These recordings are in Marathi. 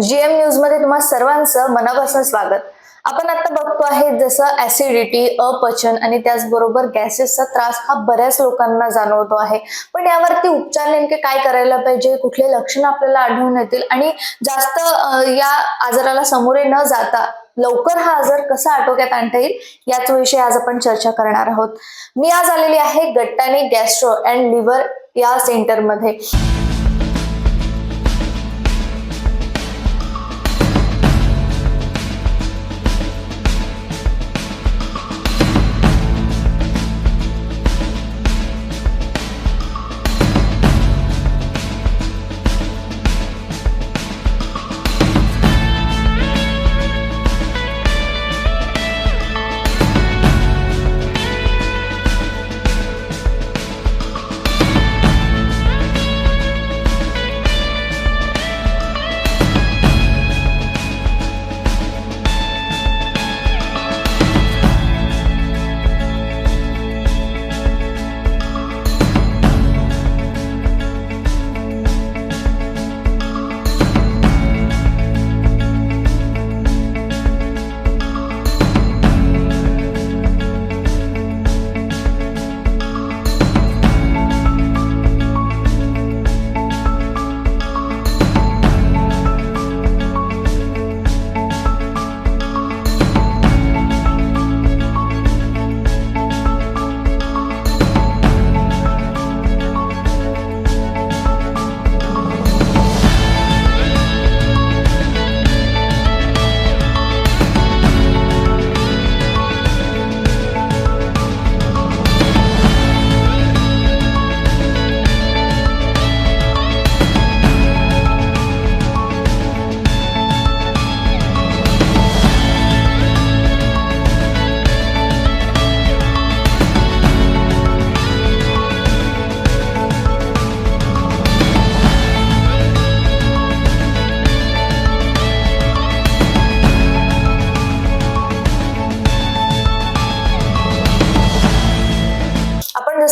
जीएम न्यूजमध्ये तुम्हा सर्वांचं मनापासून स्वागत. आपण आता बघतो आहे जसं ऍसिडिटी अपचन आणि त्याचबरोबर गॅसेसचा त्रास हा बऱ्याच लोकांना जाणवतो आहे. पण यावरती उपचार नेमके काय करायला पाहिजे? कुठले लक्षण आपल्याला आढळून येतील? आणि जास्त या आजाराला सामोरे न जाता लवकर हा आजार कसा आटोक्यात आणता येईल? याच विषयी आज आपण चर्चा करणार आहोत. मी आज आलेली आहे गट्टाने गॅस्ट्रो अँड लिव्हर या सेंटरमध्ये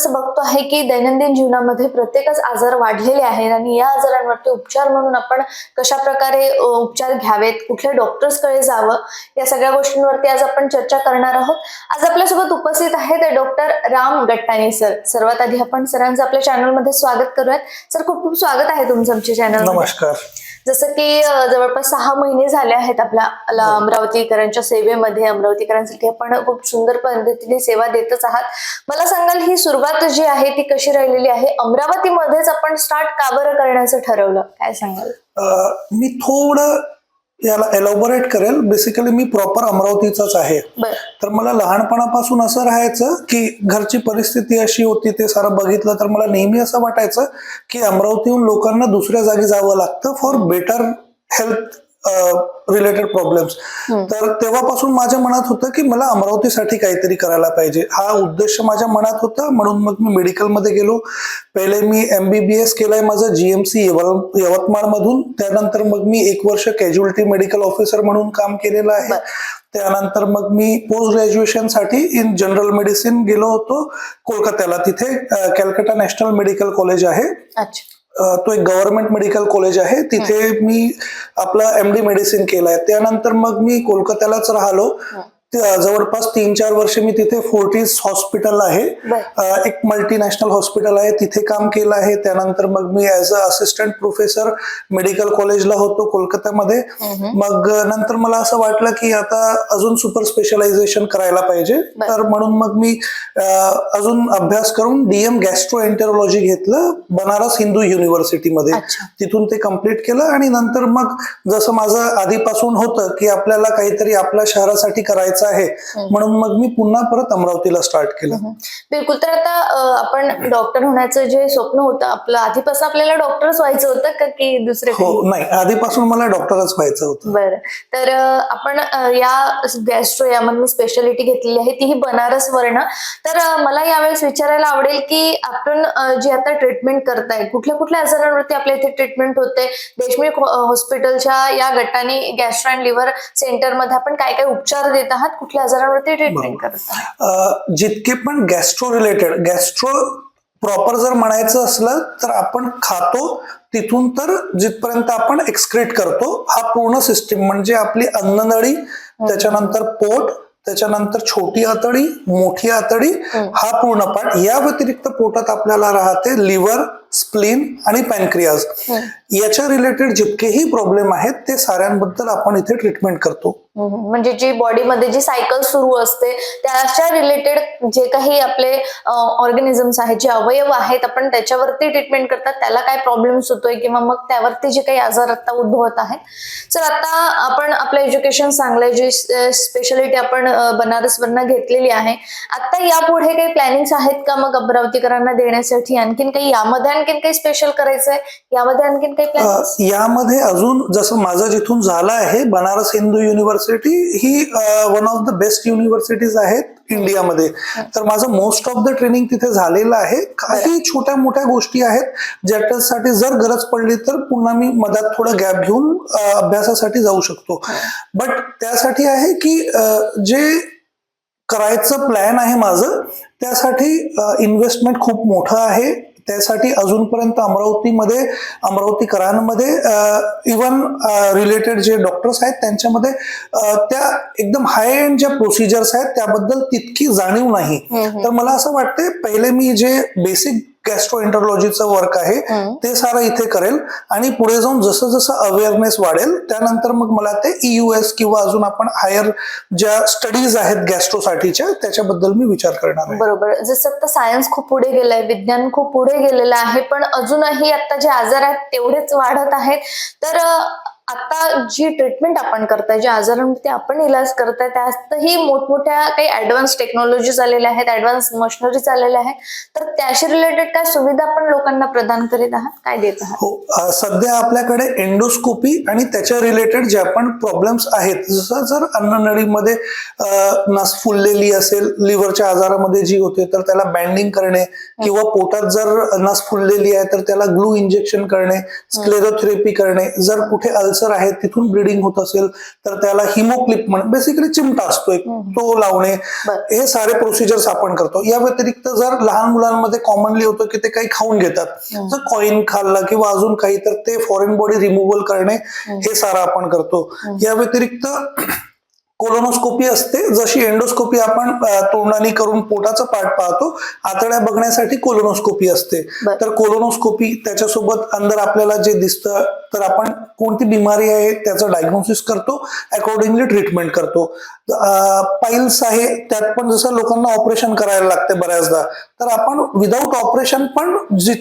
जसं बघतो आहे की दैनंदिन जीवनामध्ये प्रत्येकच आजार वाढलेले आहेत आणि या आजारांवरती उपचार म्हणून आपण कशा प्रकारे उपचार घ्यावेत कुठल्या डॉक्टर्सकडे जावं या सगळ्या गोष्टींवरती आज आपण चर्चा करणार आहोत. आज आपल्यासोबत उपस्थित आहेत डॉक्टर राम गट्टाणी सर सर्वात आधी आपण सरांचं आपल्या चॅनलमध्ये स्वागत करूयात. सर खूप खूप स्वागत आहे तुमचं आमच्या चॅनल नमस्कार. जसं की जवळपास सहा महिने झाले आहेत आपल्या अमरावतीकरांच्या सेवेमध्ये अमरावतीकरांसाठी आपण खूप सुंदर पद्धतीने सेवा देतच आहात. मला सांगाल ही सुरुवात जी आहे ती कशी राहिलेली आहे? अमरावतीमध्येच आपण स्टार्ट का बरं करण्याचं ठरवलं? काय सांगाल? मी थोडं याला एलॉबोरेट करेल. बेसिकली मी प्रॉपर अमरावतीचाच आहे. तर मला लहानपणापासून असं राहायचं की घरची परिस्थिती अशी होती ते सारं बघितलं तर मला नेहमी असं वाटायचं की अमरावतीहून लोकांना दुसऱ्या जागी जावं लागतं for better health related problems तर तेव्हापासून माझ्या मनात होतं की मला अमरावतीसाठी काहीतरी करायला पाहिजे. हा उद्देश माझ्या मनात होता. म्हणून मग मी मेडिकलमध्ये गेलो. पहिले मी एम बी बी एस केलंय माझं जीएमसी यवतमाळ मधून त्यानंतर मग मी एक वर्ष कॅज्युअलिटी मेडिकल ऑफिसर म्हणून काम केलेलं आहे. त्यानंतर मग मी पोस्ट ग्रॅज्युएशनसाठी इन जनरल मेडिसिन गेलो होतो. कोलकात्याला. तिथे कॅलकटा नॅशनल मेडिकल कॉलेज आहे. तो एक गव्हर्नमेंट मेडिकल कॉलेज आहे. तिथे मी आपलं एम डी मेडिसिन केलंय. त्यानंतर मग मी कोलकात्यालाच राहिलो. जवळपास तीन चार वर्ष मी तिथे फोर्टीज हॉस्पिटल आहे. एक मल्टीनॅशनल हॉस्पिटल आहे. तिथे काम केलं आहे. त्यानंतर मग मी as a assistant professor medical कॉलेजला होतो कोलकात्यामध्ये मग नंतर मला असं वाटलं की आता अजून सुपर स्पेशलायझेशन करायला पाहिजे. तर म्हणून मग मी अजून अभ्यास करून डीएम गॅस्ट्रो एंटरोलॉजी घेतलं बनारस हिंदू युनिव्हर्सिटीमध्ये. तिथून ते कंप्लीट केलं आणि नंतर मग जसं माझं आधीपासून होतं की आपल्याला काहीतरी आपल्या शहरासाठी करायचं आहे. म्हणून मग मी पुन्हा परत अमरावतीला स्टार्ट केलं. बिलकुल. तर आता आपण डॉक्टर होण्याचं जे स्वप्न होतं आपलं आधीपासून आपल्याला डॉक्टरच व्हायचं होतं का की दुसरे? हो नाही. आधीपासून मला डॉक्टरच व्हायचं होतं. बरं. तर आपण या गॅस्ट्रो यामध्ये स्पेशालिटी घेतलेली आहे. ती ही बनारस वर्ण. तर मला यावेळेस विचारायला आवडेल की आपण जी आता ट्रीटमेंट करताय कुठल्या कुठल्या आजारांवरती आपल्या इथे ट्रीटमेंट होते? देशमुख हॉस्पिटलच्या या गटाने गॅस्ट्रो अँड लिव्हर सेंटरमध्ये आपण काय काय उपचार देत आहात? कुठल्या आजारांवरती ट्रीटमेंट करत आहात जितके पण गॅस्ट्रो रिलेटेड गॅस्ट्रो प्रॉपर जर म्हणायचं असलं तर आपण खातो तिथून तर जिथपर्यंत आपण एक्सक्रीट करतो हा पूर्ण सिस्टीम म्हणजे आपली अन्ननळी त्याच्यानंतर पोट त्याच्यानंतर छोटी आतडी मोठी आतडी हा पूर्ण पार्ट या व्यतिरिक्त पोटात आपल्याला राहते लिव्हर स्प्लीन आणि पॅनक्रियाज. याच्या रिलेटेड जितकेही प्रॉब्लेम आहेत ते साऱ्यांबद्दल आपण इथे ट्रीटमेंट करतो. म्हणजे जी बॉडीमध्ये जी सायकल सुरू असते त्याच्या रिलेटेड जे काही आपले ऑर्गॅनिझम्स आहेत जे अवयव आहेत आपण त्याच्यावरती ट्रीटमेंट करतात त्याला काय प्रॉब्लेम्स होतोय किंवा मग त्यावरती जे काही आजार आता उद्भवत आहेत. तर आता आपण आपलं एज्युकेशन चांगलंय जी स्पेशालिटी आपण बनारसवरनं घेतलेली आहे. आता यापुढे काही प्लॅनिंग आहेत का मग अमरावतीकरांना देण्यासाठी? आणखीन काही यामध्ये आणखीन काही स्पेशल करायचंय? यामध्ये आणखीन काही प्लॅन यामध्ये अजून जसं माझं जिथून झालं आहे Banaras Hindu university he one of the best universities आहेत इंडियामध्ये. तर माझं मोस्ट ऑफ द ट्रेनिंग तिथे झालेलं आहे. काही छोट्या मोठ्या गोष्टी आहेत ज्याच्यासाठी जर गरज पडली तर पुन्हा मी मधात थोडं गॅप घेऊन अभ्यासासाठी जाऊ शकतो. बट त्यासाठी आहे की जे करायचं प्लॅन आहे माझं त्यासाठी इन्व्हेस्टमेंट खूप मोठं आहे. त्यासाठी अजूनपर्यंत अमरावतीमध्ये अमरावतीकरांमध्ये इवन रिलेटेड जे डॉक्टर्स आहेत त्यांच्यामध्ये त्या एकदम हाय एंड ज्या प्रोसिजर्स आहेत त्याबद्दल तितकी जाणीव नाही. तर मला असं वाटते पहिले मी जे बेसिक गॅस्ट्रोएंटरॉलॉजीचं वर्क आहे. ते सारं इथे करेल. आणि पुढे जाऊन जसं जसं अवेअरनेस वाढेल त्यानंतर मग मला ते ईयू एस किंवा अजून आपण हायर ज्या स्टडीज आहेत गॅस्ट्रोसाठीच्या त्याच्याबद्दल मी विचार करणार आहे. बरोबर. जसं आता सायन्स खूप पुढे गेलंय विज्ञान खूप पुढे गेलेलं आहे पण अजूनही आता जे आजार आहेत तेवढेच वाढत आहेत. तर आता जी ट्रीटमेंट आपण करताय ज्या आजारांवरती आपण इलाज करताय त्यातही मोठमोठ्या काही ऍडव्हान्स टेक्नॉलॉजीज आलेल्या आहेत ऍडव्हान्स मशिनरीज आलेल्या आहेत. तर त्याशी रिलेटेड काय सुविधा आपण लोकांना प्रदान करीत आहात? काय देत आहात? हो सध्या आपल्याकडे एंडोस्कोपी आणि त्याच्या रिलेटेड ज्या पण प्रॉब्लेम्स आहेत जसं जर अन्ननळीमध्ये अ, नस फुललेली असेल लिव्हरच्या आजारामध्ये जी होते तर त्याला बँडिंग करणे किंवा पोटात जर नस फुललेली आहे तर त्याला ग्लू इंजेक्शन करणे स्क्लेरोथेरपी करणे. जर कुठे अल्सर आहे तिथून ब्लिडिंग होत असेल तर त्याला हिमोक्लिप म्हण बेसिकली चिमटा असतो एक तो लावणे. हे सारे प्रोसिजर्स आपण करतो. या व्यतिरिक्त जर लहान मुलांमध्ये कॉमनली होतं की ते काही खाऊन घेतात जर कॉईन खाल्ला किंवा अजून काही तर ते फॉरेन बॉडी रिमूव्हल करणे हे सारं आपण करतो. या व्यतिरिक्त कोलोनोस्कोपी असते. जशी एंडोस्कोपी आपण तोंडाने करून पोटाचं पाठ पाहतो आतड्या बघण्यासाठी कोलोनोस्कोपी असते. तर कोलोनोस्कोपी त्याच्यासोबत अंदर आपल्याला जे दिसतं तर आपण कोणती बिमारी आहे त्याचं डायग्नोसिस करतो अकॉर्डिंगली ट्रीटमेंट करतो. पाईल्स आहे त्यात पण जसं लोकांना ऑपरेशन करायला लागते बऱ्याचदा तर आपण विदाऊट ऑपरेशन पण जी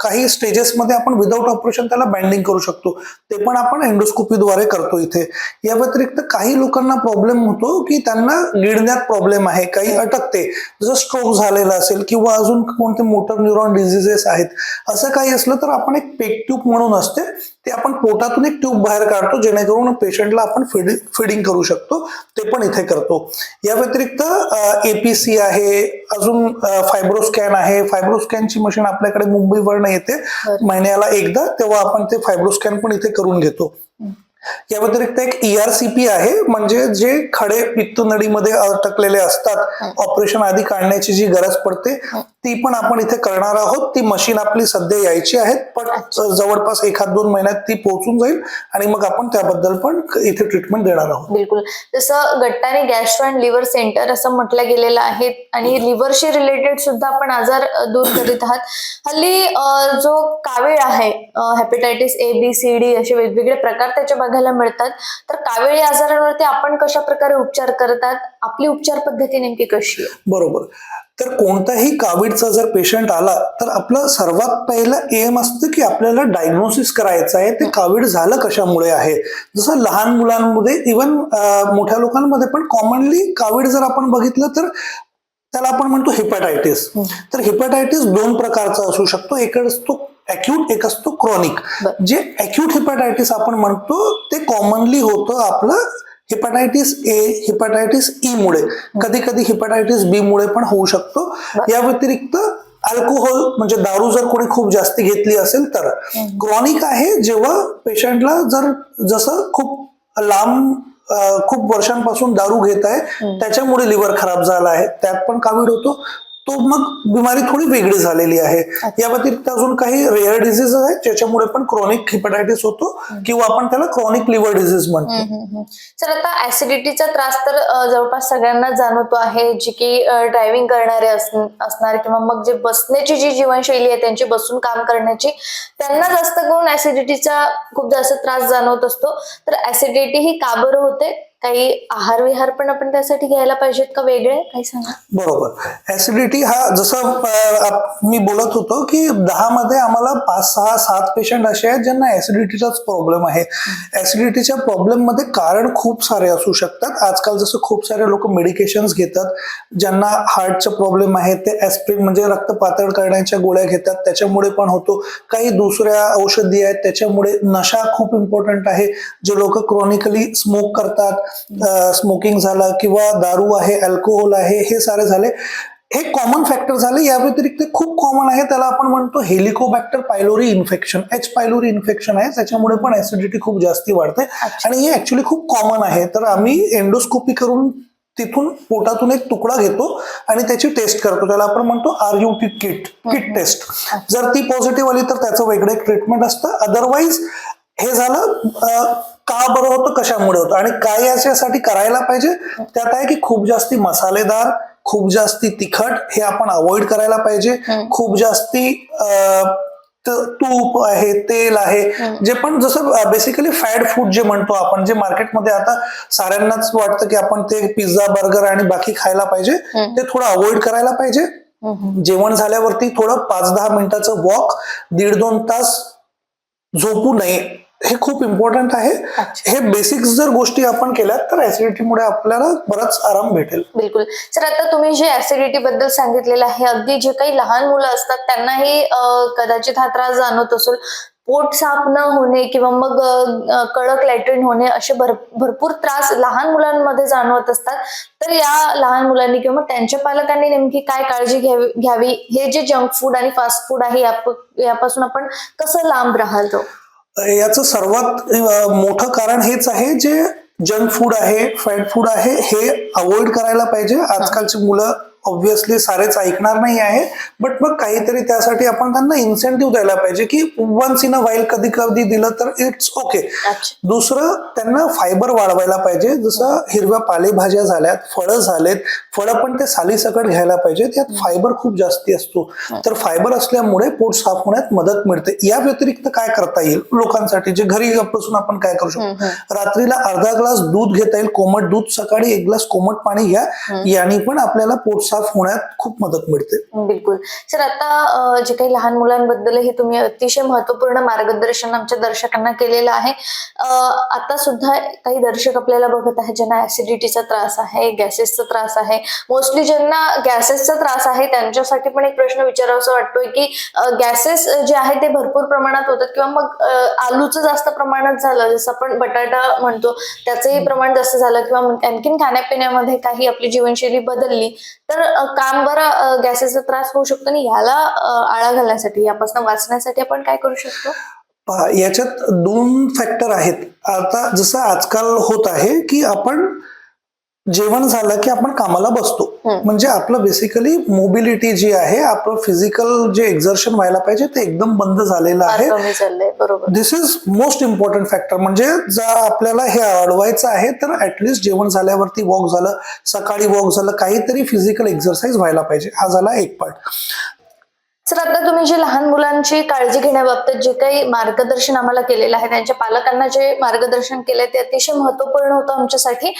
काही स्टेजेसमध्ये आपण विदाऊट ऑपरेशन त्याला बँडिंग करू शकतो. ते पण आपण एंडोस्कोपीद्वारे करतो इथे. या व्यतिरिक्त काही लोकांना प्रॉब्लेम होतो की त्यांना गिळण्यात प्रॉब्लेम आहे काही अटकते. जसं स्ट्रोक झालेला असेल किंवा अजून कोणते मोटर न्यूरॉन डिझिजेस आहेत असं काही असलं तर आपण एक पेक ट्यूब म्हणून असते ते आपण पोटातून एक ट्यूब बाहेर काढतो जेणेकरून पेशंटला आपण फिडिंग फिडिंग करू शकतो ते पण इथे करतो. या व्यतिरिक्त एपीसी आहे अजून फायब्रोस्कॅन आहे. फायब्रोस्कॅनची मशीन आपल्याकडे मुंबईवरनं येते. महिन्याला एकदा तेव्हा आपण ते फायब्रोस्कॅन पण इथे करून घेतो. या व्यतिरिक्त एक ईआरसीपी आहे म्हणजे जे खडे पित्त नळीमध्ये अटकलेले असतात ऑपरेशन आधी काढण्याची जी गरज पडते ती पण आपण इथे करणार आहोत. ती मशीन आपली सध्या यायची आहे पण जवळपास एखाद दोन महिन्यात ती पोहोचून जाईल आणि मग आपण त्याबद्दल पण इथे ट्रीटमेंट देणार आहोत. बिलकुल. जसं गट्टाने गॅस्ट्रो अँड लिव्हर सेंटर असं म्हटलं गेलेलं आहे आणि लिव्हरशी रिलेटेड सुद्धा आपण आजार दूर करीत आहात. हल्ली जो कावीळ आहे hepatitis A B C D असे वेगवेगळे प्रकार त्याचे बघायला मिळतात. तर कावेळी आजारांवरती आपण कशा प्रकारे उपचार करतात? आपली उपचार पद्धती नेमकी कशी आहे? बरोबर. तर कोणताही कावीडचा जर पेशंट आला तर आपलं सर्वात पहिलं एम असतं की आपल्याला डायग्नोसिस करायचं आहे. ते कावीड झालं कशामुळे आहे? जसं लहान मुलांमध्ये इवन मोठ्या लोकांमध्ये पण कॉमनली कावीड जर आपण बघितलं तर त्याला आपण म्हणतो हिपॅटायटिस तर हिपॅटायटिस दोन प्रकारचा असू शकतो. एक असतो अॅक्यूट एक असतो क्रॉनिक. जे अॅक्यूट हिपॅटायटिस आपण म्हणतो ते कॉमनली होतं आपलं हिपॅटायटिस ए हिपॅटायटिस ई मुळे. कधी कधी हिपॅटायटिस बी मुळे पण होऊ शकतो. या व्यतिरिक्त अल्कोहोल म्हणजे दारू जर कोणी खूप जास्त घेतली असेल तर. क्रॉनिक आहे जेव्हा पेशंटला जर जसं खूप लांब खूप वर्षांपासून दारू घेत आहे त्याच्यामुळे लिव्हर खराब झाला आहे. त्यात पण कावीड होतो. तो मग बिमारी थोडी वेगळी झालेली आहे. या व्यतिरिक्त अजून काही रेअर डिझीज आहेत ज्याच्यामुळे पण क्रॉनिक हिपॅटायटिस होतो किंवा आपण त्याला क्रॉनिक लिव्हर डिझीज म्हणतो. तर आता ऍसिडिटीचा त्रास तर जवळपास सगळ्यांना जाणवतो आहे. जे की ड्रायव्हिंग करणारे असण- असणार किंवा मग जे बसण्याची जी जीवनशैली आहे त्यांची बसून काम करण्याची त्यांना जास्त करून ऍसिडिटीचा खूप जास्त त्रास जाणवत असतो. तर ऍसिडिटी ही का बरं होते? काही आहार विहार पण आपण त्यासाठी घ्यायला पाहिजेत का वेगळे? काही सांगा. बरोबर. ऍसिडिटी हा जसं मी बोलत होतो की दहा मध्ये आम्हाला पाच सहा सात पेशंट असे आहेत ज्यांना ऍसिडिटीचाच प्रॉब्लेम आहे. ऍसिडिटीच्या प्रॉब्लेममध्ये कारण खूप सारे असू शकतात. आजकाल जसं खूप सारे लोक मेडिकेशन्स घेतात ज्यांना हार्टचा प्रॉब्लेम आहे ते ऍस्प्रिन म्हणजे रक्त पातळ करण्याच्या गोळ्या घेतात. त्याच्यामुळे पण होतो. काही दुसऱ्या औषधी आहेत त्याच्यामुळे नशा खूप इम्पॉर्टंट आहे. जे लोक क्रॉनिकली स्मोक करतात स्मोकिंग झालं किंवा दारू आहे अल्कोहोल आहे हे सारे झाले. हे कॉमन फॅक्टर झाले. या व्यतिरिक्त खूप कॉमन आहे. त्याला आपण म्हणतो Helicobacter pylori infection H pylori infection आहे. त्याच्यामुळे पण ऍसिडिटी खूप जास्ती वाढते. आणि हे ऍक्च्युली खूप कॉमन आहे. तर आम्ही एंडोस्कोपी करून तिथून पोटातून एक तुकडा घेतो आणि त्याची टेस्ट करतो. त्याला आपण म्हणतो R U T kit kit test जर ती पॉझिटिव्ह आली तर त्याचं वेगळं एक ट्रीटमेंट असतं. अदरवाईज हे झालं का बरं होतं कशामुळे होतं? आणि काय याच्यासाठी करायला पाहिजे? त्यात आहे की खूप जास्ती मसालेदार खूप जास्ती तिखट हे आपण अवॉइड करायला पाहिजे. खूप जास्ती तूप आहे तेल आहे. जे पण जसं बेसिकली फॅड फूड जे म्हणतो आपण जे मार्केटमध्ये आता साऱ्यांनाच वाटतं की आपण ते पिझ्झा बर्गर आणि बाकी खायला पाहिजे ते थोडं अवॉइड करायला पाहिजे. जेवण झाल्यावरती थोडं पाच दहा मिनिटाचं वॉक दीड दोन तास झोपू नये. हे खूप इम्पॉर्टंट आहे. हे बेसिक जर गोष्टी आपण केल्या तर ऍसिडिटीमुळे आपल्याला बराच आराम भेटेल. बिलकुल. सर आता तुम्ही जे ऍसिडिटी बद्दल सांगितलेलं आहे अगदी जे काही लहान मुलं असतात त्यांनाही कदाचित हा त्रास जाणवत असेल. पोट साफ न होणे किंवा मग कडक लॅट्रिन होणे असे भर भरपूर त्रास लहान मुलांमध्ये जाणवत असतात. तर या लहान मुलांनी किंवा त्यांच्या पालकांनी नेमकी काय काळजी घ्यावी घ्यावी? हे जे जंक फूड आणि फास्ट फूड आहे याप- यापासून आपण कसं लांब राहतो याचं सर्वात मोठं कारण हेच आहे जे जंक फूड आहे फॅट फूड आहे हे अवॉइड करायला पाहिजे. आजकालची मुलं ऑब्व्हियसली सारेच ऐकणार नाही आहे बट मग काहीतरी त्यासाठी आपण त्यांना इन्सेंटिव्ह द्यायला पाहिजे की वन्स इन अ वाईल कधी कधी दिलं तर इट्स ओके दुसरं त्यांना फायबर वाढवायला पाहिजे. जसं हिरव्या पालेभाज्या झाल्यात फळं झालेत फळं पण ते सालीसकट घ्यायला पाहिजे. त्यात फायबर खूप जास्ती असतो. तर फायबर असल्यामुळे पोट साफ होण्यात मदत मिळते. या व्यतिरिक्त काय करता येईल? लोकांसाठी जे घरी बसून आपण काय करू शकतो? रात्रीला अर्धा ग्लास दूध घेता येईल. कोमट दूध सकाळी एक ग्लास कोमट पाणी घ्या. याने पण आपल्याला पोट साफ होण्यात खूप मदत मिळते. बिलकुल. सर आता जे काही लहान मुलांबद्दलही तुम्ही अतिशय महत्त्वपूर्ण मार्गदर्शन आमच्या दर्शकांना केलेलं आहे. आता सुद्धा काही दर्शक आपल्याला बघत आहे ज्यांना ऍसिडिटीचा त्रास आहे गॅसेसचा त्रास आहे. मोस्टली ज्यांना गॅसेसचा त्रास आहे त्यांच्यासाठी पण एक प्रश्न विचारावासा वाटतोय की गॅसेस जे आहे ते भरपूर प्रमाणात होतात किंवा मग आलूचं जास्त प्रमाणात झालं जसं आपण बटाटा म्हणतो त्याचंही प्रमाण जास्त झालं किंवा आणखीन खाण्यापिण्यामध्ये काही आपली जीवनशैली बदलली तर अ, काम बरं गॅसेसचा त्रास होऊ शकतो आणि याला आळा घालण्यासाठी यापासून वाचण्यासाठी आपण काय करू शकतो? याच्यात दोन फॅक्टर आहेत. आता जसं आजकाल होत आहे की आपण जेवण झालं की आपण कामाला बसतो. म्हणजे आपलं बेसिकली मोबिलिटी जी आहे आपलं फिजिकल जे एक्झर्शन व्हायला पाहिजे ते एकदम बंद झालेलं आहे. This is most important factor म्हणजे जर आपल्याला हे अडवायचं आहे तर ऍटलिस्ट जेवण झाल्यावरती वॉक झालं सकाळी वॉक झालं काहीतरी फिजिकल एक्सरसाइज व्हायला पाहिजे. हा झाला एक पार्ट सर आता तुम्ही जे लहान मुलांची काळजी घेण्याबाबत जे काही मार्गदर्शन आम्हाला केलेलं आहे त्यांच्या पालकांना जे मार्गदर्शन केलंय ते अतिशय महत्त्वपूर्ण होतं आमच्यासाठी.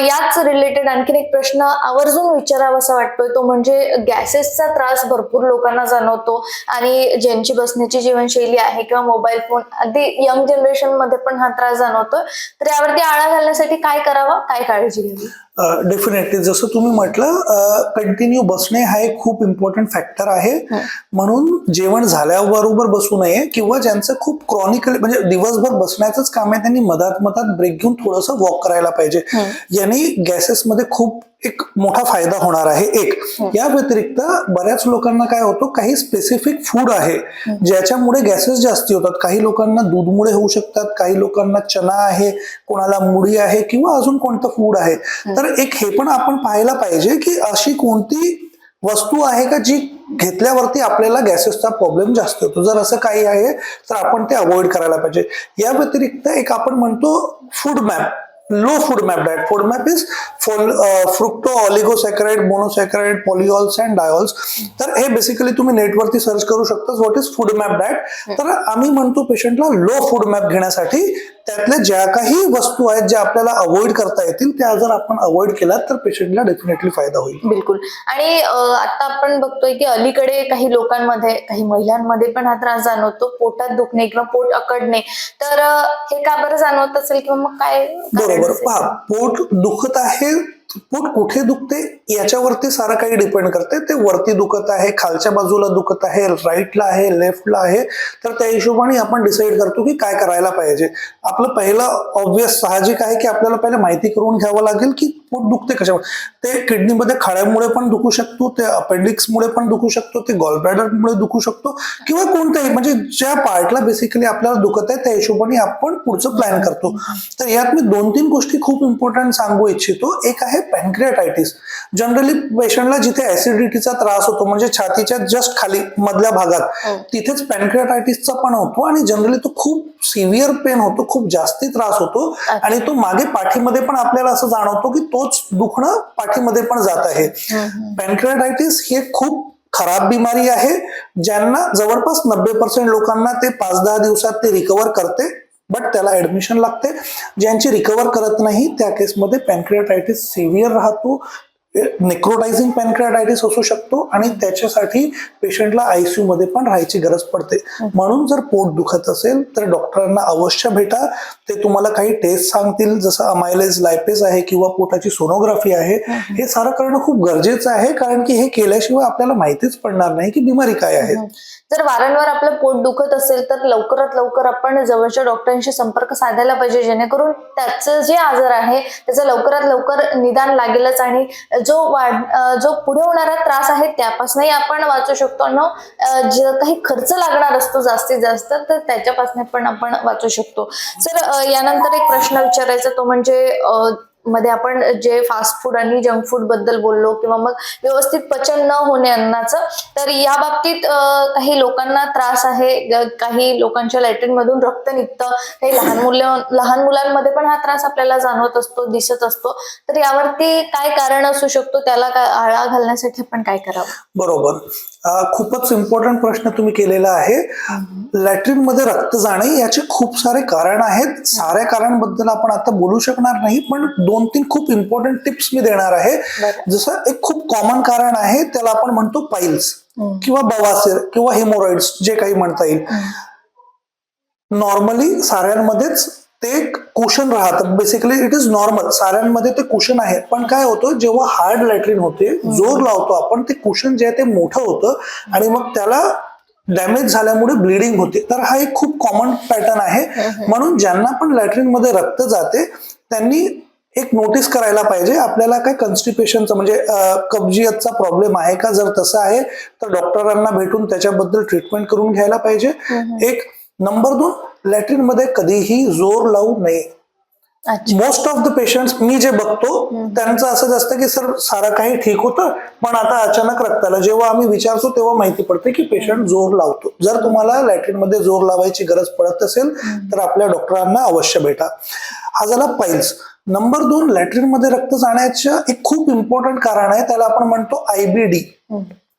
याच रिलेटेड आणखीन एक प्रश्न आवर्जून विचारावासा वाटतोय तो म्हणजे गॅसेसचा त्रास भरपूर लोकांना जाणवतो आणि ज्यांची बसण्याची जीवनशैली आहे किंवा मोबाईल फोन अगदी यंग जनरेशनमध्ये पण हा त्रास जाणवतोय. तर यावरती आळा घालण्यासाठी काय करावं? काय काळजी घ्यावी? डेफिनेटली जसं तुम्ही म्हटलं कंटिन्यू बसणे हा एक खूप इम्पॉर्टंट फॅक्टर आहे. म्हणून जेवण झाल्याबरोबर बसू नये किंवा ज्यांचं खूप क्रॉनिकल म्हणजे दिवसभर बसण्याचंच काम आहे त्यांनी मधात मधात ब्रेक घेऊन थोडंसं वॉक करायला पाहिजे. याने गॅसेसमध्ये खूप एक मोठा फायदा होणार आहे. एक या व्यतिरिक्त बऱ्याच लोकांना काय होतं काही स्पेसिफिक फूड आहे ज्याच्यामुळे गॅसेस जास्ती होतात. काही लोकांना दूधमुळे होऊ शकतात काही लोकांना चना आहे कोणाला मुडी आहे किंवा अजून कोणतं फूड आहे. तर एक हे पण आपण पाहायला पाहिजे की अशी कोणती वस्तू आहे का जी घेतल्यावरती आपल्याला गॅसेसचा प्रॉब्लेम जास्त होतो. जर असं काही आहे तर आपण ते अवॉइड करायला पाहिजे. या व्यतिरिक्त एक आपण म्हणतो FODMAP low FODMAP diet FODMAP is fructo oligosaccharide monosaccharide polyols and diols तर हे बेसिकली तुम्ही नेटवरती सर्च करू शकता what is food map diet तर आम्ही म्हणतो पेशंटला लो फूड मॅप घेण्यासाठी त्यातल्या ज्या काही वस्तू आहेत ज्या आपल्याला अवॉइड करता येतील त्या जर आपण अवॉइड केल्या तर पेशंटला डेफिनेटली फायदा होईल. बिलकुल. आणि आता आपण बघतोय की अलीकडे काही लोकांमध्ये काही महिलांमध्ये पण हा त्रास जाणवतो. पोटात दुखणे किंवा पोट अकडणे. तर हे का बरं जाणवत असेल किंवा मग काय बरोबर? पहा पोट दुखत आहे पोट कुठे दुखते? याच्यावरती सारं काही डिपेंड करते. ते वरती दुखत आहे खालच्या बाजूला दुखत आहे राईटला आहे लेफ्टला आहे. तर त्या हिशोबाने आपण डिसाईड करतो की काय करायला पाहिजे. आपलं पहिलं ऑब्विस साहजिक आहे की आपल्याला पहिले माहिती करून घ्यावं लागेल की पोट दुखते कशामुळे? ते किडनीमध्ये खड्यामुळे पण दुखू शकतो ते अपेंडिक्समुळे पण दुखू शकतो ते गॉलब्लॅडरमुळे दुखू शकतो किंवा कोणत्याही म्हणजे ज्या पार्टला बेसिकली आपल्याला दुखत आहे त्या हिशोबाने आपण पुढचं प्लॅन करतो. तर यात मी दोन तीन गोष्टी खूप इम्पॉर्टंट सांगू इच्छितो. एक आहे पॅन्क्रियाटायटिस जनरली पेशंटला जिथे ऍसिडिटीचा त्रास होतो म्हणजे छातीच्या जस्ट खाली मधल्या भागात तिथेच पॅन्क्रियाटायटिसचा पण होतो आणि जनरली तो खूप सिव्हिअर पेन होतो खूप जास्ती त्रास होतो आणि तो मागे पाठीमध्ये पण आपल्याला असं जाणवतो की तोच दुखणं पाठीमध्ये पण जात आहे. पॅन्क्रियाटायटिस हे खूप खराब बिमारी आहे ज्यांना जवळपास नब्बे पर्सेंट लोकांना ते पाच दहा दिवसात ते रिकवर करते बट त्याला ऍडमिशन लागते. ज्यांची रिकवर करत नाही त्या केसमध्ये पॅन्क्रियाटायटिस सिव्हिअर राहतो नेक्रोटायझिंग पॅन्क्रियाटायटिस असू शकतो आणि त्याच्यासाठी पेशंटला आयसीयू मध्ये पण राहायची गरज पडते. म्हणून जर पोट दुखत असेल तर डॉक्टरांना अवश्य भेटा. ते तुम्हाला काही टेस्ट सांगतील जसं अमायलेज लायपेज आहे किंवा पोटाची सोनोग्राफी आहे. हे सारं करणं खूप गरजेचं आहे कारण की हे केल्याशिवाय आपल्याला माहितीच पडणार नाही की बिमारी काय आहे. जर वारंवार आपलं पोट दुखत असेल तर लवकरात लवकर आपण जवळच्या डॉक्टरांशी संपर्क साधायला पाहिजे जेणेकरून त्याचं जे आजार आहे त्याचं लवकरात लवकर निदान लागेलच आणि जो वाढ जो पुढे होणारा त्रास आहे त्यापासूनही आपण वाचू शकतो. आणि जे काही खर्च लागणार असतो जास्तीत जास्त तर त्याच्यापासून पण आपण वाचू शकतो. सर यानंतर एक प्रश्न विचारायचा तो म्हणजे मध्ये आपण जे फास्ट फूड आणि जंक फूडबद्दल बोललो किंवा मग व्यवस्थित पचन न होणे अन्नाचं तर या बाबतीत काही लोकांना त्रास आहे. काही लोकांच्या लॅट्रिन मधून रक्त निघतं. काही लहान मुलं लहान मुलांमध्ये पण हा त्रास आपल्याला जाणवत असतो दिसत असतो. तर यावरती काय कारण असू शकतो? त्याला आळा घालण्यासाठी आपण काय करावं? बरोबर. खूपच इम्पॉर्टंट प्रश्न तुम्ही केलेला आहे. लॅट्रिनमध्ये रक्त जाणे याचे खूप सारे कारण आहेत. साऱ्या कारणबद्दल आपण आता बोलू शकणार नाही पण दोन तीन खूप इम्पॉर्टंट टिप्स मी देणार आहे. जसं एक खूप कॉमन कारण आहे त्याला आपण म्हणतो पाईल्स किंवा बवासीर किंवा हेमोरॉइड्स जे काही म्हणता येईल. नॉर्मली साऱ्यांमध्येच ते एक कुशन राहतं बेसिकली इट इज नॉर्मल साऱ्यांमध्ये ते कुशन आहे पण काय होतं जेव्हा हार्ड लॅट्रिन होते जोर लावतो आपण ते कुशन जे आहे ते मोठं होतं आणि मग त्याला डॅमेज झाल्यामुळे ब्लिडिंग होते. तर हा एक खूप कॉमन पॅटर्न आहे. म्हणून ज्यांना पण लॅट्रिनमध्ये रक्त जाते त्यांनी एक नोटीस करायला पाहिजे. आपल्याला काय कन्स्टिपेशनचा म्हणजे कब्जियतचा प्रॉब्लेम आहे का? जर तसं आहे तर डॉक्टरांना भेटून त्याच्याबद्दल ट्रीटमेंट करून घ्यायला पाहिजे. एक नंबर दोन लॅट्रिनमध्ये कधीही जोर लावू नये. मोस्ट ऑफ द पेशंट्स मी जे बघतो त्यांचं असंच असतं की सर सारं काही ठीक होतं पण आता अचानक रक्ताला जेव्हा आम्ही विचारतो तेव्हा माहिती पडते की पेशंट जोर लावतो. जर तुम्हाला लॅट्रिनमध्ये जोर लावायची गरज पडत असेल तर आपल्या डॉक्टरांना अवश्य भेटा. हा झाला पाईल्स नंबर दोन लॅट्रिनमध्ये रक्त जाण्याचं एक खूप इम्पॉर्टंट कारण आहे त्याला आपण म्हणतो आयबीडी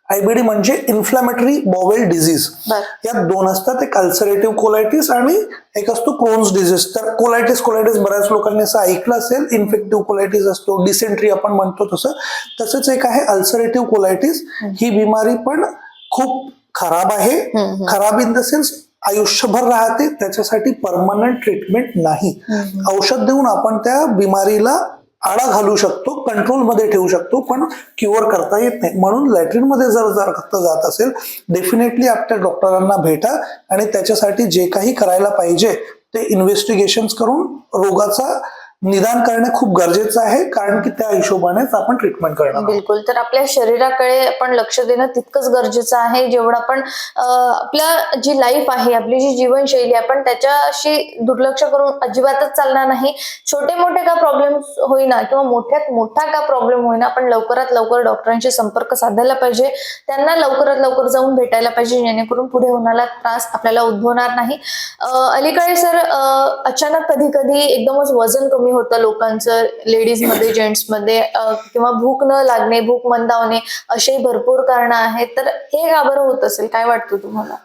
आयबीडी म्हणजे इन्फ्लॅमेटरी बॉवेल डिझीज यात दोन असतात एक अल्सरेटिव्ह कोलायटिस आणि एक असतो क्रोन्स डिझीज तर कोलायटिस कोलायटिस बऱ्याच लोकांनी असं ऐकलं असेल इन्फेक्टिव्ह कोलायटिस असतो डिसेंट्री आपण म्हणतो तसं. तसंच एक आहे अल्सरेटिव्ह कोलायटिस ही. बिमारी पण खूप खराब आहे. खराब इन द सेन्स आयुष्यभर राहते त्याच्यासाठी परमनंट ट्रीटमेंट नाही. औषध देऊन आपण त्या बिमारीला आळा घालू शकतो कंट्रोलमध्ये ठेवू शकतो पण क्युअर करता येत नाही. म्हणून लॅट्रिनमध्ये जर जर रक्त जात असेल डेफिनेटली आपल्या डॉक्टरांना भेटा आणि त्याच्यासाठी जे काही करायला पाहिजे ते इन्व्हेस्टिगेशन करून रोगाचा निदान करणे खूप गरजेचं आहे कारण की त्या हिशोबानेच आपण ट्रीटमेंट करणार बिलकुल. तर आपल्या शरीराकडे आपण लक्ष देणं तितकंच गरजेचं आहे जेवढं आपण आपल्या जी लाईफ आहे आपली जी जीवनशैली आहे, आपण त्याच्याशी दुर्लक्ष करून अजिबातच चालणार नाही. छोटे मोठे का प्रॉब्लेम होईना किंवा मोठ्यात मोठा का प्रॉब्लेम होईना आपण लवकरात लवकर डॉक्टरांशी संपर्क साधायला पाहिजे. त्यांना लवकरात लवकर जाऊन भेटायला पाहिजे जेणेकरून पुढे होणारा त्रास आपल्याला उद्भवणार नाही. अलीकडे सर अचानक कधी कधी एकदमच वजन कमी होतं लोकांचं लेडीजमध्ये जेंट्समध्ये किंवा भूक न लागणे भूक मंदावणे अशी भरपूर कारणं आहेत. तर हे का बरं होत असेल? काय वाटतं तुम्हाला?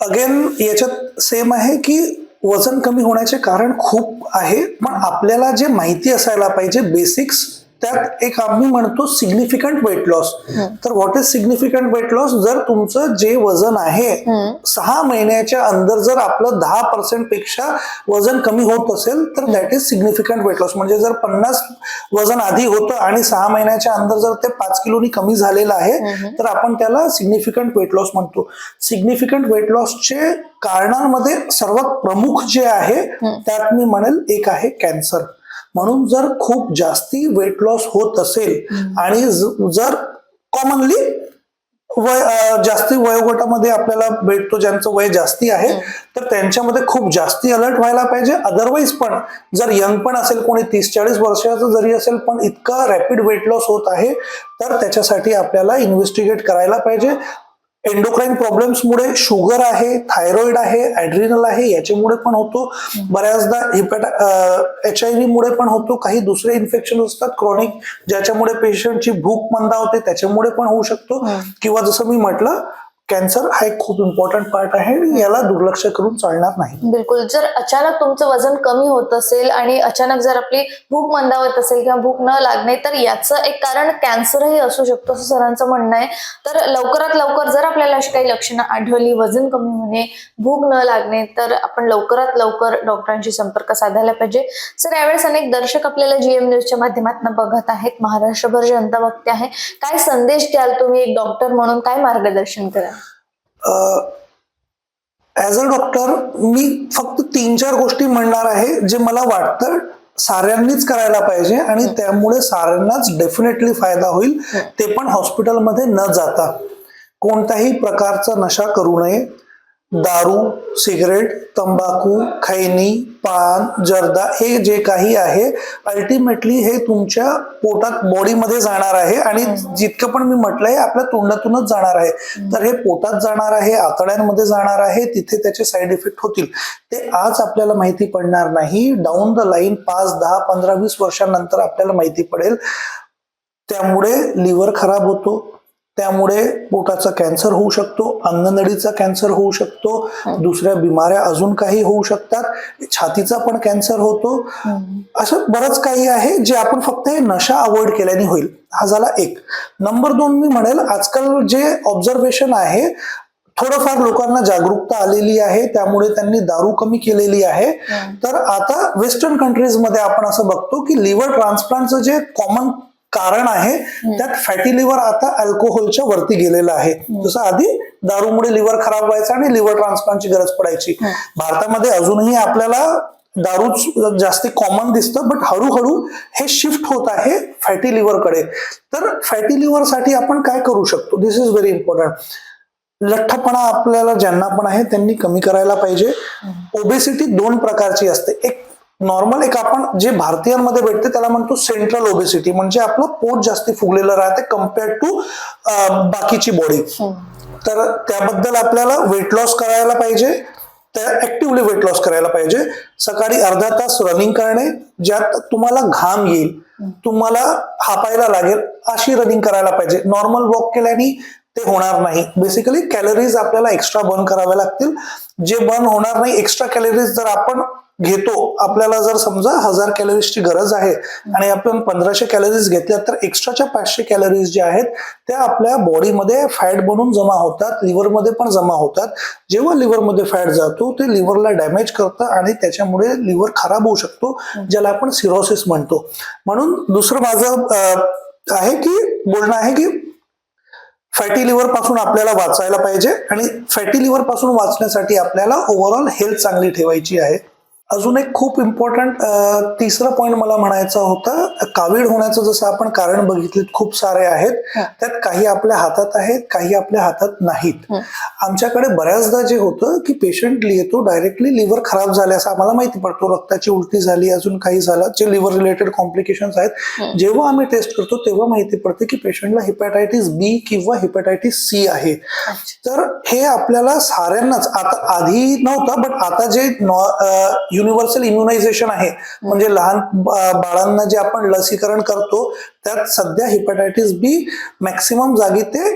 अगेन याच्यात सेम आहे की वजन कमी होण्याचे कारण खूप आहे. पण आपल्याला जे माहिती असायला पाहिजे बेसिक्स त्यात एक आम्ही म्हणतो सिग्निफिकंट वेट लॉस तर what is significant weight loss जर तुमचं जे वजन आहे सहा महिन्याच्या अंदर जर आपलं दहा पर्सेंटपेक्षा वजन कमी होत असेल तर that is significant weight loss म्हणजे जर पन्नास वजन आधी होतं आणि सहा महिन्याच्या अंदर जर ते पाच किलोनी कमी झालेलं आहे तर आपण त्याला सिग्निफिकंट वेट लॉस म्हणतो. सिग्निफिकंट वेट लॉसचे कारणांमध्ये सर्वात प्रमुख जे आहे त्यात मी म्हणेल एक आहे कॅन्सर म्हणून जर खूप जास्ती वेट लॉस होत असेल आणि जर कॉमनली वय जास्ती वयोगटामध्ये आपल्याला भेटतो ज्यांचं वय जास्ती आहे तर त्यांच्यामध्ये खूप जास्ती अलर्ट व्हायला पाहिजे. अदरवाईज पण जर यंग पण असेल कोणी तीस चाळीस वर्षाचं जरी असेल पण इतका रॅपिड वेट लॉस होत आहे तर त्याच्यासाठी आपल्याला इन्व्हेस्टिगेट करायला पाहिजे. एन्डोक्राईन प्रॉब्लेम्समुळे शुगर आहे थायरॉइड आहे ऍड्रिनल आहे याच्यामुळे पण होतो. बऱ्याचदा हिपॅटा एच आय व्ही मुळे पण होतो. काही दुसरे इन्फेक्शन असतात क्रॉनिक ज्याच्यामुळे पेशंटची भूक मंदावते त्याच्यामुळे पण होऊ शकतो. किंवा जसं मी म्हटलं कॅन्सर हा एक खूप इम्पॉर्टंट पार्ट आहे आणि याला दुर्लक्ष करून चालणार नाही. बिलकुल. जर अचानक तुमचं वजन कमी होत असेल आणि अचानक जर आपली भूक मंदावत असेल किंवा भूक न लागणे तर याचं एक कारण कॅन्सरही असू शकतो असं सरांचं म्हणणं आहे. तर लवकरात लवकर जर आपल्याला अशी काही लक्षणं आढळली वजन कमी होणे भूक न लागणे तर आपण लवकरात लवकर डॉक्टरांशी संपर्क साधायला पाहिजे. सर यावेळेस अनेक दर्शक आपल्याला जीएम न्यूजच्या माध्यमातून बघत आहेत. महाराष्ट्रभर जनता बघते आहे. काय संदेश द्याल तुम्ही एक डॉक्टर म्हणून? काय मार्गदर्शन कराल? ऍज अ डॉक्टर मी फक्त तीन चार गोष्टी म्हणणार आहे जे मला वाटतं साऱ्यांनीच करायला पाहिजे आणि त्यामुळे साऱ्यांनाच डेफिनेटली फायदा होईल. ते पण हॉस्पिटलमध्ये न जाता. कोणत्याही प्रकारचा नशा करू नये. दारू सिगरेट तंबाखू खैनी पान जर्दा हे जे काही आहे अल्टिमेटली हे तुमच्या पोटात बॉडीमध्ये जाणार आहे आणि जितकं पण मी म्हटलंय आपल्या तोंडातूनच जाणार आहे. तर हे पोटात जाणार आहे आतड्यांमध्ये जाणार आहे तिथे त्याचे साईड इफेक्ट होतील. ते आज आपल्याला माहिती पडणार नाही. डाऊन द लाईन पाच दहा पंधरा वीस वर्षांनंतर आपल्याला माहिती पडेल. त्यामुळे लिव्हर खराब होतो. त्यामुळे पोटाचा कॅन्सर होऊ शकतो अन्ननळीचा कॅन्सर होऊ शकतो दुसऱ्या बिमाऱ्या अजून काही होऊ शकतात छातीचा पण कॅन्सर होतो. असं बरंच काही आहे जे आपण फक्त हे नशा अवॉइड केल्याने होईल. हा झाला एक. नंबर दोन मी म्हणेल आजकाल जे ऑब्झर्वेशन आहे थोडंफार लोकांना जागरूकता आलेली आहे त्यामुळे त्यांनी दारू कमी केलेली आहे. तर आता वेस्टर्न कंट्रीजमध्ये आपण असं बघतो की लिव्हर ट्रान्सप्लांटचं जे कॉमन कारण आहे त्यात फॅटी लिव्हर आता अल्कोहोलच्या वरती गेलेलं आहे. जसं आधी दारूमुळे लिव्हर खराब व्हायचं आणि लिव्हर ट्रान्सप्लांटची गरज पडायची. भारतामध्ये अजूनही आपल्याला दारू जास्ती कॉमन दिसतं बट हळूहळू हे शिफ्ट होत आहे फॅटी लिव्हरकडे तर फॅटी लिव्हरसाठी आपण काय करू शकतो? दिस इज व्हेरी इम्पॉर्टंट लठ्ठपणा आपल्याला ज्यांना पण आहे त्यांनी कमी करायला पाहिजे. ओबेसिटी दोन प्रकारची असते. एक नॉर्मल एक आपण जे भारतीयांमध्ये भेटते त्याला म्हणतो सेंट्रल ओबेसिटी म्हणजे आपलं पोट जास्ती फुगलेलं राहते कम्पेअर्ड टू बाकीची बॉडी तर त्याबद्दल आपल्याला वेट लॉस करायला पाहिजे. त्या ऍक्टिव्हली वेट लॉस करायला पाहिजे. सकाळी अर्धा तास रनिंग करणे ज्यात तुम्हाला घाम येईल तुम्हाला हापायला लागेल अशी रनिंग करायला पाहिजे. नॉर्मल वॉक केल्याने ते होणार नाही. बेसिकली कॅलरीज आपल्याला एक्स्ट्रा बर्न कराव्या लागतील. जे बर्न होणार नाही एक्स्ट्रा कॅलरीज जर आपण घेतो. आपल्याला जर समजा हजार कॅलरीजची गरज आहे आणि आपण पंधराशे कॅलरीज घेतल्या तर एक्स्ट्राच्या पाचशे कॅलरीज ज्या आहेत त्या आपल्या बॉडीमध्ये फॅट बनून जमा होतात लिव्हरमध्ये पण जमा होतात. जेव्हा लिव्हरमध्ये फॅट जातो ते लिव्हरला डॅमेज करतं आणि त्याच्यामुळे लिव्हर खराब होऊ शकतो ज्याला आपण सिरोसिस म्हणतो. म्हणून दुसरं माझं आहे की बोलणं आहे की फॅटी लिव्हरपासून आपल्याला वाचायला पाहिजे आणि फॅटी लिव्हरपासून वाचण्यासाठी आपल्याला ओव्हरऑल हेल्थ चांगली ठेवायची आहे. अजून एक खूप इम्पॉर्टंट तिसरा पॉइंट मला म्हणायचा होता कावीड होण्याचं जसं आपण कारण बघितले खूप सारे आहेत. त्यात काही आपल्या हातात आहेत काही आपल्या हातात नाहीत. आमच्याकडे बऱ्याचदा जे होतं की पेशंट येतो डायरेक्टली लिव्हर खराब झाले असं आम्हाला माहिती पडतो रक्ताची उलटी झाली अजून काही झालं जे लिव्हर रिलेटेड कॉम्प्लिकेशन्स आहेत. जेव्हा आम्ही टेस्ट करतो तेव्हा माहिती पडते की पेशंटला हिपॅटायटिस बी किंवा हिपॅटायटिस सी आहे तर हे आपल्याला साऱ्यांनाच आता आधी नव्हतं बट आता जे युनिव्हर्सल इम्युनायझेशन आहे. म्हणजे लहान बाळांना जे आपण लसीकरण करतो त्यात सध्या हिपॅटायटिस बी मॅक्सिमम जागी ते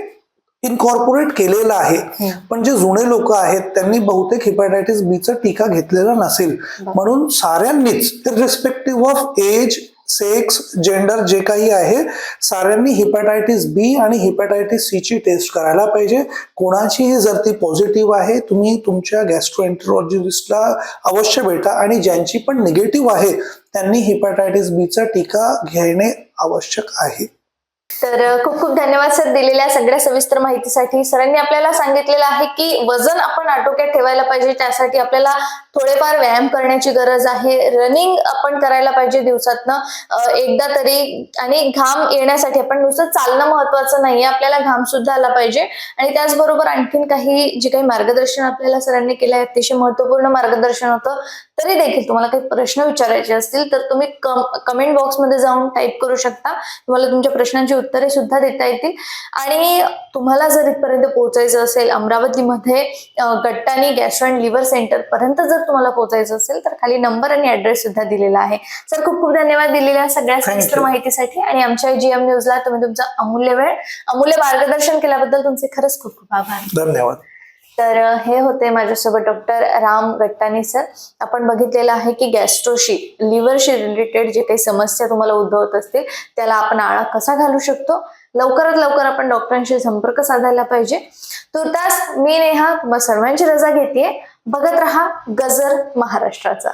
इनकॉर्पोरेट केलेलं आहे. पण जे जुने लोक आहेत त्यांनी बहुतेक हिपॅटायटिस बीचा टीका घेतलेला नसेल. म्हणून साऱ्यांनीच respective of age sex gender जे काही आहे साऱ्यांनी हिपॅटायटिस बी आणि हिपॅटायटिस सी ची टेस्ट करायला पाहिजे. कोणाचीही जर ती पॉझिटिव्ह आहे तुम्ही तुमच्या गॅस्ट्रोएंटरॉलॉजिस्टला अवश्य भेटा आणि ज्यांची पण निगेटिव्ह आहे त्यांनी हिपॅटायटिस बीचा टीका घेणे आवश्यक आहे. तर खूप खूप धन्यवाद सर दिलेल्या सगळ्या सविस्तर माहितीसाठी. सरांनी आपल्याला सांगितलेलं आहे की वजन आपण आटोक्यात ठेवायला पाहिजे त्यासाठी आपल्याला थोडेफार व्यायाम करण्याची गरज आहे. रनिंग आपण करायला पाहिजे दिवसातनं. एकदा तरी आणि घाम येण्यासाठी आपण नुसतं चालणं महत्वाचं नाहीये. आपल्याला घाम सुद्धा आला पाहिजे. आणि त्याचबरोबर आणखीन काही जे काही मार्गदर्शन आपल्याला सरांनी केलं आहे अतिशय महत्त्वपूर्ण मार्गदर्शन होतं. तरी देखील तुम्हाला काही प्रश्न विचारायचे असतील तर तुम्ही कमेंट बॉक्समध्ये जाऊन टाईप करू शकता. तुम्हाला तुमच्या प्रश्नांची उत्तरे सुद्धा देता येतील. आणि तुम्हाला जर इथपर्यंत पोहोचायचं असेल अमरावतीमध्ये गट्टानी गॅस्ट्रो अँड लिव्हर सेंटर पर्यंत जर तुम्हाला पोहोचायचं असेल तर खाली नंबर आणि ऍड्रेस सुद्धा दिलेला आहे. सर खूप खूप धन्यवाद दिलेल्या सगळ्या सविस्तर. माहितीसाठी. आणि आमच्या जीएम न्यूजला तुम्ही तुमचं अमूल्य वेळ अमूल्य मार्गदर्शन केल्याबद्दल तुमचे खरंच खूप खूप आभार. धन्यवाद. तर हे होते माझ्यासोबत डॉक्टर राम गट्टानी सर. आपण बघितलेलं आहे की गॅस्ट्रोशी लिव्हरशी रिलेटेड जे काही समस्या तुम्हाला उद्भवत असतील त्याला आपण आळा कसा घालू शकतो? लवकरात लवकर आपण डॉक्टरांशी संपर्क साधायला पाहिजे. तुर्तास मी नेहा तुम्हा सर्वांची रजा घेते बघत रहा गजर महाराष्ट्राचा.